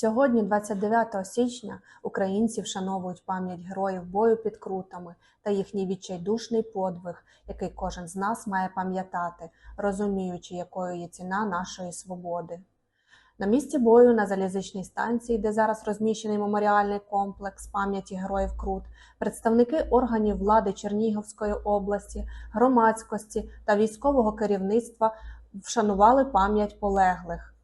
Сьогодні, 29 січня, українці вшановують пам'ять героїв бою під Крутами та їхній відчайдушний подвиг, який кожен з нас має пам'ятати, розуміючи, якою є ціна нашої свободи. На місці бою на залізничній станції, де зараз розміщений меморіальний комплекс пам'яті героїв Крут, представники органів влади Чернігівської області, громадськості та військового керівництва вшанували пам'ять полеглих.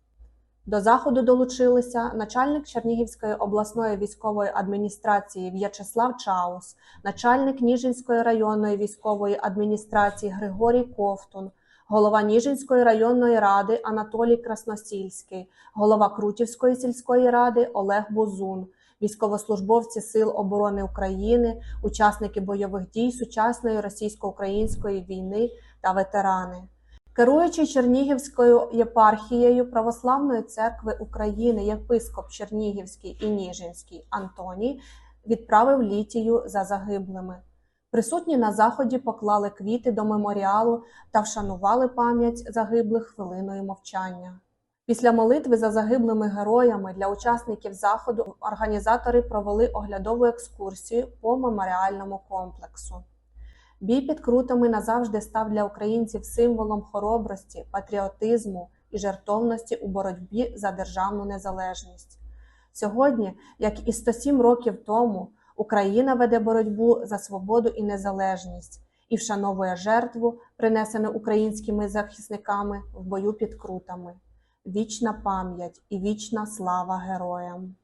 До заходу долучилися начальник Чернігівської обласної військової адміністрації В'ячеслав Чаус, начальник Ніжинської районної військової адміністрації Григорій Ковтун, голова Ніжинської районної ради Анатолій Красносільський, голова Крутівської сільської ради Олег Бузун, військовослужбовці Сил оборони України, учасники бойових дій сучасної російсько-української війни та ветерани. Керуючий Чернігівською єпархією Православної церкви України єпископ Чернігівський і Ніжинський Антоній відправив літію за загиблими. Присутні на заході поклали квіти до меморіалу та вшанували пам'ять загиблих хвилиною мовчання. Після молитви за загиблими героями для учасників заходу організатори провели оглядову екскурсію по меморіальному комплексу. Бій під крутами назавжди став для українців символом хоробрості, патріотизму і жертовності у боротьбі за державну незалежність. Сьогодні, як і 107 років тому, Україна веде боротьбу за свободу і незалежність і вшановує жертву, принесену українськими захисниками в бою під крутами. Вічна пам'ять і вічна слава героям!